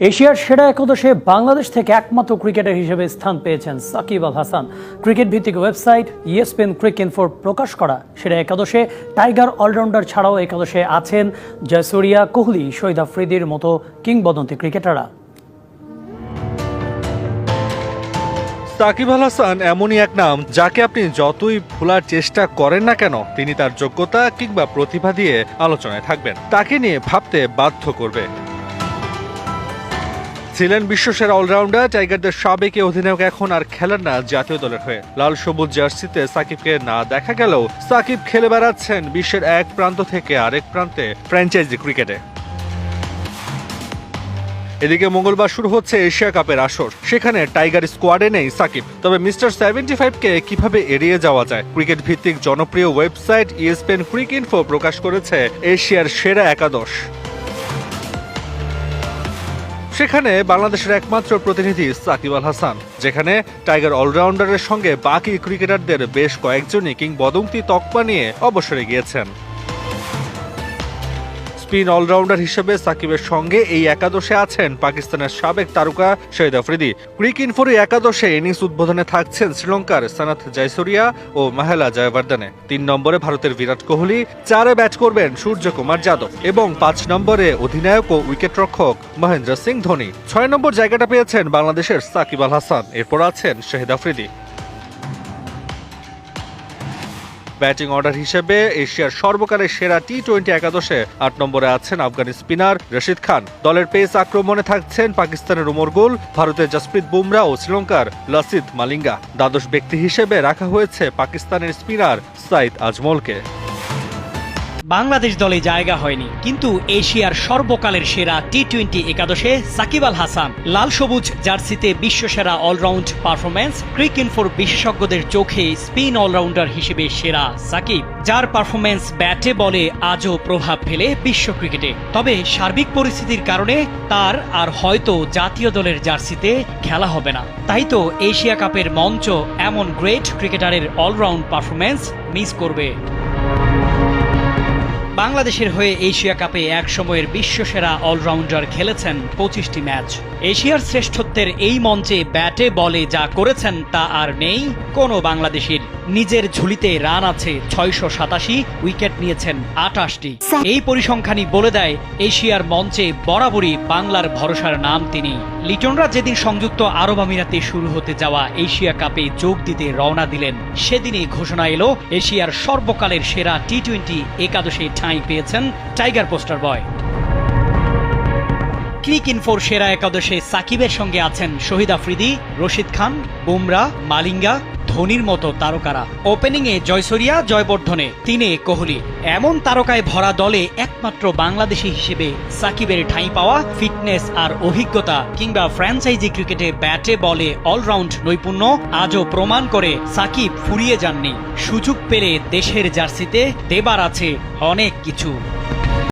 এশিয়ার সেরা একাদশে বাংলাদেশ থেকে একমাত্র ক্রিকেটার হিসেবে স্থান পেয়েছেন সাকিব আল হাসান। ক্রিকেট ভিত্তিক ওয়েবসাইট ইএসপিএন ক্রিক ইনফোর প্রকাশ করা সেরা একাদশে টাইগার অলরাউন্ডার ছাড়াও একাদশে আছেন জয়সুরিয়া কোহলি শহীদ আফ্রিদির মতো কিংবদন্তি ক্রিকেটাররা। সাকিব আল হাসান এমনই এক নাম যাকে আপনি যতই ভোলার চেষ্টা করেন না কেন, তিনি তার যোগ্যতা কিংবা প্রতিভা দিয়ে আলোচনায় থাকবেন। তাকে নিয়ে ভাবতে বাধ্য করবে। ছিলেন বিশ্বসেরা অলরাউন্ডার। টাইগারদের সাবেক অধিনায়ক এখন আর খেলেন না জাতীয় দলের হয়ে। লাল সবুজ জার্সিতে সাকিবকে না দেখা গেলেও সাকিব খেলে বেড়াচ্ছেন বিশ্বের এক প্রান্ত থেকে আরেক প্রান্তে ফ্র্যাঞ্চাইজি ক্রিকেটে। এদিকে মঙ্গলবার শুরু হচ্ছে এশিয়া কাপের আসর। সেখানে টাইগার স্কোয়াডে নেই সাকিব। তবে মিস্টার সেভেন্টি ফাইভকে কীভাবে এড়িয়ে যাওয়া যায়? ক্রিকেট ভিত্তিক জনপ্রিয় ওয়েবসাইট ইএসপিএন ক্রিক ইনফো প্রকাশ করেছে এশিয়ার সেরা একাদশ। সেখানে বাংলাদেশের একমাত্র প্রতিনিধি সাকিব আল হাসান, যেখানে টাইগার অলরাউন্ডারের সঙ্গে বাকি ক্রিকেটারদের বেশ কয়েকজনই কিংবদন্তি তকমা নিয়ে অবসরে গিয়েছেন। স্পিন অলরাউন্ডার হিসেবে সাকিবের সঙ্গে এই একাদশে আছেন পাকিস্তানের সাবেক তারকা শহীদ আফ্রিদি। ক্রিক ইনফোর একাদশে ইনিংস উদ্বোধনে থাকছেন শ্রীলঙ্কার সানাথ জয়সুরিয়া ও মাহেলা জয়বর্ধনে। তিন নম্বরে ভারতের বিরাট কোহলি, চারে ব্যাট করবেন সূর্যকুমার যাদব এবং পাঁচ নম্বরে অধিনায়ক ও উইকেটরক্ষক মহেন্দ্র সিং ধোনি। ছয় নম্বর জায়গাটা পেয়েছেন বাংলাদেশের সাকিব আল হাসান, এরপর আছেন শহীদ আফ্রিদি। ব্যাটিং অর্ডার হিসেবে এশিয়ার সর্বকালের সেরা টি টোয়েন্টি একাদশে আট নম্বরে আছেন আফগানি স্পিনার রশিদ খান। দলের পেস আক্রমণে থাকছেন পাকিস্তানের উমর গুল, ভারতের জসপ্রীত বুমরা ও শ্রীলঙ্কার লসিদ মালিঙ্গা। দ্বাদশ ব্যক্তি হিসেবে রাখা হয়েছে পাকিস্তানের স্পিনার সাইদ আজমলকে। বাংলাদেশ দলে জায়গা হয়নি। কিন্তু এশিয়ার সর্বকালের সেরা টি টোয়েন্টি একাদশে সাকিব আল হাসান লাল সবুজ জার্সিতে বিশ্বসেরা অলরাউন্ড পারফরম্যান্স, ক্রিক ইনফোর বিশেষজ্ঞদের চোখে স্পিন অলরাউন্ডার হিসেবে সেরা সাকিব, যার পারফরম্যান্স ব্যাটে বলে আজও প্রভাব ফেলে বিশ্ব ক্রিকেটে। তবে সার্বিক পরিস্থিতির কারণে তার আর হয়তো জাতীয় দলের জার্সিতে খেলা হবে না। তাই তো এশিয়া কাপের মঞ্চ এমন গ্রেট ক্রিকেটারের অলরাউন্ড পারফরম্যান্স মিস করবে। বাংলাদেশের হয়ে এশিয়া কাপে এক সময়ের বিশ্বসেরা অলরাউন্ডার খেলেছেন পঁচিশটি ম্যাচ। এশিয়ার শ্রেষ্ঠত্বের এই মঞ্চে ব্যাটে বলে যা করেছেন তা আর নেই। কোনো বাংলাদেশের নিজের ঝুলিতে রান আছে ছয়শো সাতাশি, উইকেট নিয়েছেন আটাশটি। এই পরিসংখ্যানই বলে দেয়, এশিয়ার মঞ্চে বরাবরই বাংলার ভরসার নাম তিনি। লিটনরা যেদিন সংযুক্ত আরব আমিরাতে শুরু হতে যাওয়া এশিয়া কাপে যোগ দিতে রওনা দিলেন, সেদিনই ঘোষণা এলো, এশিয়ার সর্বকালের সেরা টি টোয়েন্টি একাদশে ঠাঁই পেয়েছেন টাইগার পোস্টার বয়। ক্রিক ইনফোর সেরা একাদশে সাকিবের সঙ্গে আছেন শহীদ আফ্রিদি, রশিদ খান, বুমরা, মালিঙ্গা, ধোনির মতো তারকারা। ওপেনিংয়ে জয়সরিয়া জয়বর্ধনে তিনে কোহলি। এমন তারকায় ভরা দলে একমাত্র বাংলাদেশি হিসেবে সাকিবের ঠাঁই পাওয়া, ফিটনেস আর অভিজ্ঞতা কিংবা ফ্র্যাঞ্চাইজি ক্রিকেটে ব্যাটে, বলে অলরাউন্ড নৈপুণ্য আজও প্রমাণ করে সাকিব ফুরিয়ে যাননি। সুযোগ পেলে দেশের জার্সিতে দেবার আছে অনেক কিছু।